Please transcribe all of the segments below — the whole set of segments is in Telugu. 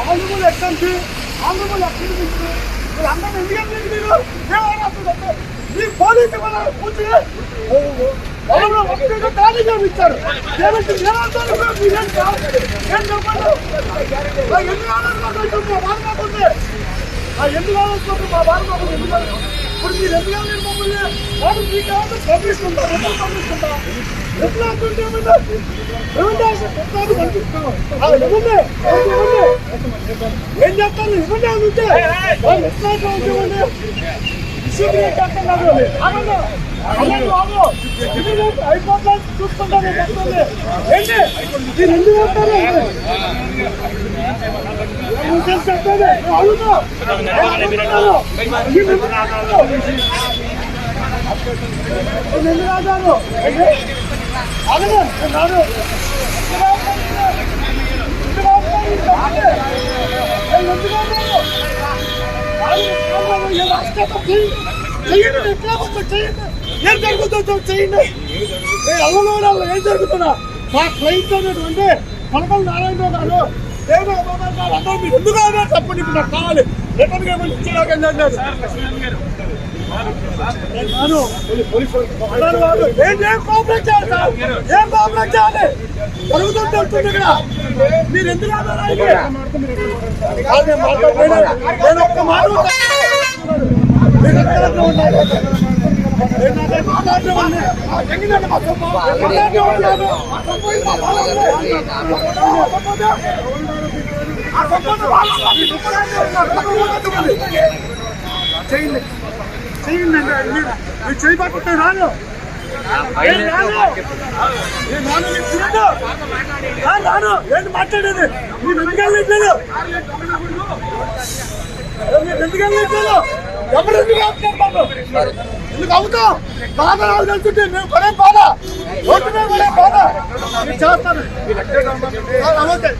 ఆంధ్రములు ఎక్కండి ఆంధ్రములు ఎక్కడి నుంచి మీరు అందరూ ఎందుకంటే మీరు ఏమైనా మీ పోలీసు మన పూర్తి ఎవరో ఒక్కరిగా ఖాళీగా ఇచ్చారు దేనికి నిరంతరం మీరేం కాదు ఏం చెప్పండి ఆ ఎందుకు ఆలోచించుకుంటే మా బాధ మాకుంది ఆ ఎందుకు ఆలోచించుకుంటే మా బాధ మాకుంది ఎందుకు ఇప్పుడు మీరు ఎందుకు ఆలోచించి మమ్మల్ని వాడు మీకు ఏమంటే పంపిస్తుంటారు ఎందుకు పంపిస్తుంటా ఎట్లా అంటుంటే ఇవ్వండి ఏం చెప్తాను ఇవ్వండి అనుంటే వాళ్ళు ఎట్లా ఇవ్వండి? సీక్రెట్ అంటున్నారు ఆగండి ఆగండి బాబు ఇది అయిపోతుంది ఎందుకు వెళ్తారు ఏమో ఏం జరుగుతుందో చేయండి నేను ఏం జరుగుతున్నా? మా క్లయింట్ అనేటువంటి కొనకల నారాయణరావు గారు బాబా గారు అందరూ మీరు ఇప్పుడు నాకు కావాలి. రిటర్న్ అన్నారు వాళ్ళు, ఏం ఏం కోఆపరేట్ చేయాలి సార్? ఏం కోఆపరేట్ చేయాలి? జరుగుతుంటే వస్తుంది ఇక్కడ. మీరు ఎందుకు నేను ఒక్క మాట మీ చేయండి. చేయండి మీరు మీరు రాను రాను రాను ఏంటి మాట్లాడేది మీరు ఎందుకు వెళ్ళట్లేదు మీరు ఎందుకు వెళ్ళట్లేదు ఎవరు ఎందుకు అవుతాం బాధ నాకు తెలుసుంటే మేము పడే బాధ రోడ్డు మీద పడే బాధ చేస్తాను నేను. ఓకే.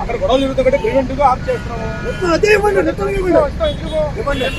అక్కడ గొడవ జరుగుతుంటే ప్రివెంటివ్గా ఆఫ్ చేస్తున్నాము అదే ఇవ్వండి నెత్తలు ఇవ్వండి ఇవ్వండి అంటే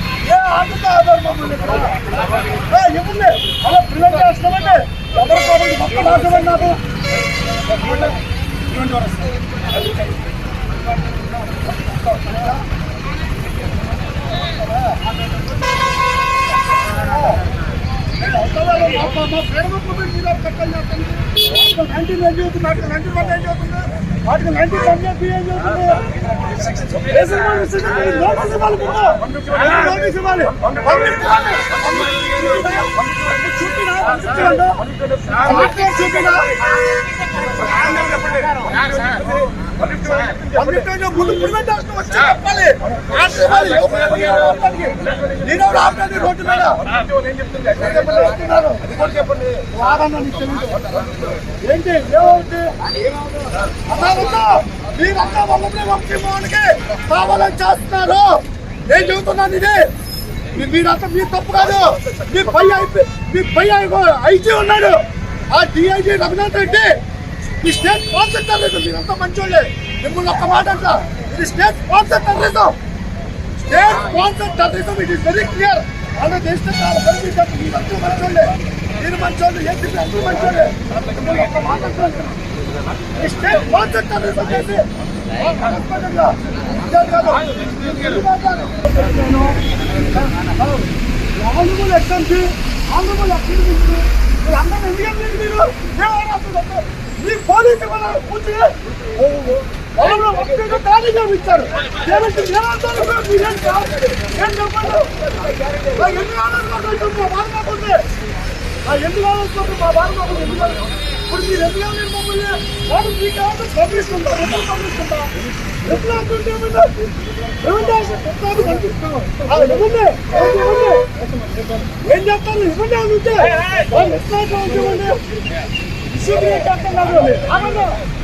మమ్మల్ని ఎందుకు ఆధారు ఏ ఆటతో ఆధారు మమ్మల్ని ఇక్కడ? ఏ, ఇవ్వండి అలా ప్రివెంట్ ఎవరు కాబట్టి మొత్తం నాశనం నాకు ఏం చెప్పి ఏం చదువుతుంది ఏ సినిమాలు నోటీస్ ఇవ్వాలి నోటీస్ ఇవ్వాలి. చూపినా? చూపినా? పంపించండి. ముందు ప్రివెంట్ చేస్తూ వచ్చి చెప్పాలి. ఆర్డర్ ఇవ్వాలి. ఎవరు ఆపడానికి? నేనెవరు ఆపడానికి రోడ్డు మీద? ఏంటి? ఏమవుతుంది మీరంతా వంశీమోహన్కి కావాలని చేస్తున్నారు. నేను చెబుతున్నాను ఇది. మీరంతా మీరు తప్పు కాదు. మీ పై ఐపీ మీ పై ఐజీ ఉన్నాడు. ఆ డిఐజీ రఘునాథ్ రెడ్డి. మీ స్టేట్ కాన్సెప్ట్ టెర్రరిజం మీరంతా మంచోళ్ళే. మిమ్మల్ని ఒక్క మాట అంటా. ఇది state sponsor terrorism. State sponsor terrorism. It is very clear అలా దేశం చాలా కనిపించారు మీరంతా మంచోళ్ళే. మీరు మంచోళ్ళు ఏపీ అందరూ మంచోళ్ళే. మిమ్మల్ని ఒక్క మాట అంటారు స్టేట్ స్పాన్సర్ టెర్రరిజం చేసి మనస్పదంగా ఇదే కాదు ఎందుకు ఎక్కడి మీరు అందరూ ఎందుకంటే మీరు? ఏమైనా అసలు మీ పోలీసు కూర్చుని ఒక్కరిగా ఖాళీగా ఇచ్చారు. దేనికి నిరంతరం మీరేం కాదు ఏం చెప్పండి ఎందుకు ఆలోచించుకుంటే మా బాధ మాకుంది ఎందుకు ఆలోచించుకుంటే మా బాధ మాకుంది ఎందుకు ఇప్పుడు మీరు మీరు మమ్మల్ని వాడు మీకు అంటుంటే ఏమన్నా? చెప్తాను ఇవ్వండి. ఏం ఇవ్వండి అని ఉంటే వాళ్ళు ఎట్లా ఇవ్వండి. ఇష్యూ క్రియేట్ చేస్తున్నారు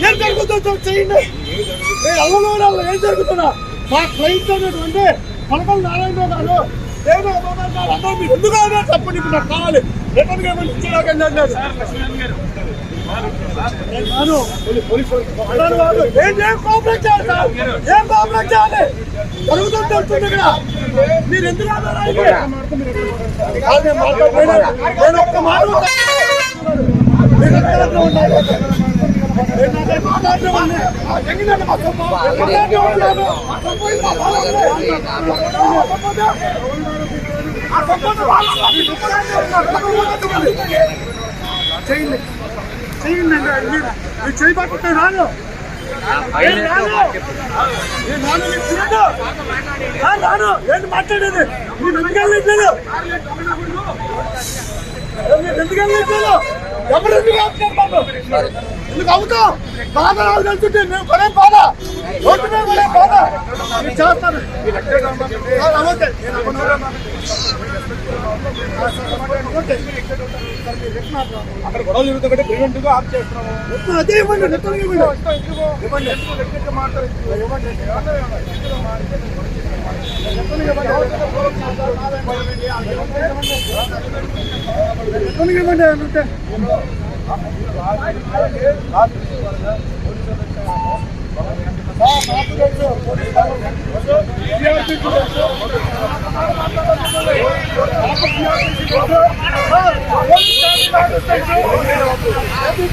ఏం జరుగుతుందో చేయండి అవ్వలో ఏం జరుగుతున్నా మా క్లయింట్ అనేటువంటి పలకలు నారాయణ గారు నేను గారు అందరూ మీరు ఎందుకు అదే తప్పు నీకు నాకు కావాలి రిటర్న్ నేను. అన్నాను వాడు, ఏం ఏం కోఆపరేట్ చేయాలి సార్? ఏం చేయాలి ఇక్కడ మీరు ఎందుకు? కాదు, నేను. నేను ఒక్క మాట. మీరు ఎక్కడ? చేయండి చేయండి మీరు రాను రాను ఏంటి మాట్లాడేది మీరు ఎందుకు వెళ్ళట్లేదు మీరు ఎందుకు వెళ్ళట్లేదు ఎవరు ఎందుకు ఆపుతారు బాబు ఎందుకు అవుతాం బాధ రాదు వెళ్తుంటే మేము పడే బాధ. రోడ్డు మీద పడే బాధ. మీరు చేస్తాను నేను అక్కడ ఓకే. అక్కడ గొడవ జరుగుతుంటే ప్రివెంటివ్గా ఆఫ్ చేస్తున్నాము. అదే ఇవ్వండి రిటర్న్ ఇవ్వండి. ఇవ్వండి. ఇవ్వండి. ఇవ్వండి. అంటే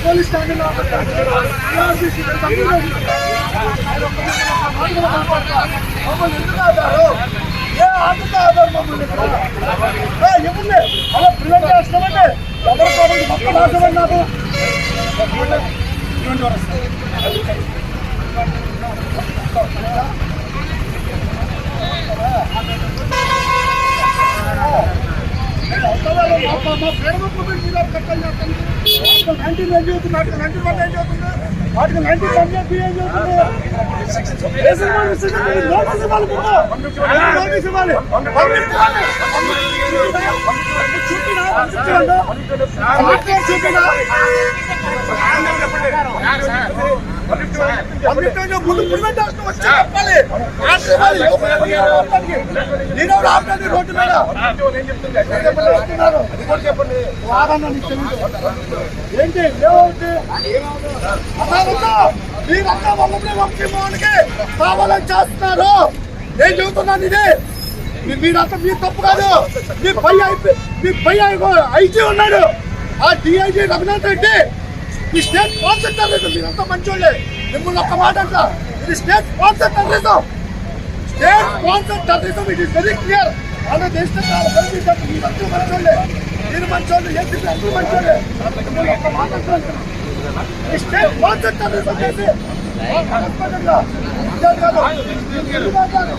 పోలీస్ స్టేషన్ మమ్మల్ని ఎందుకు ఆపారు? ఏ ఆటతో ఆపారు మమ్మల్ని ఇక్కడ? ఏ, ఇవ్వండి. అలా ప్రివెంట్ చేస్తామండి ఎవరు మా మొత్తం నాశనం నాకు నైన్టీన్ వాటికి నైన్టీన్ వన్ ఏం వాటికి నైన్టీన్ వన్ చెప్పి ఏం నోటీస్ ఇవ్వాలి నోటీస్ ఇవ్వాలి. చూపినా? చూపినా? చూపినా? పర్మిట్ అంటే ముందు ప్రివెంట్ చేస్తూ వచ్చి చెప్పాలి. ఆర్డర్ ఇవ్వాలి. ఎవరు ఆపడానికి? నేనెవరు ఆపడానికి రోడ్డు మీద? ఏంటి? ఏమవుతుంది అసలు మీరంతా వల్లభనే వంశీమోహన్కి కావాలని చేస్తున్నారు. నేను చెబుతున్నాను ఇది. మీరంతా మీ తప్పు కాదు. మీ పై మీ పై ఐజీ ఉన్నాడు. ఆ డిఐజీ రఘునాథ్ రెడ్డి. ఈ స్టేట్ టెర్రరిజం మీరంతా మంచోళ్ళే. మిమ్మల్ని ఒక్క మాట అంట. ఇది state sponsor terrorism state sponsor terrorism it is very clear అలా దేశం కనిపించారు మీరంతా మంచోళ్ళే. మీరు మంచోళ్ళు ఏ అందరూ మంచోళ్ళే. మిమ్మల్ని ఒక్క మాట స్టేట్ స్పాన్సర్ టెర్రరిజం చేసి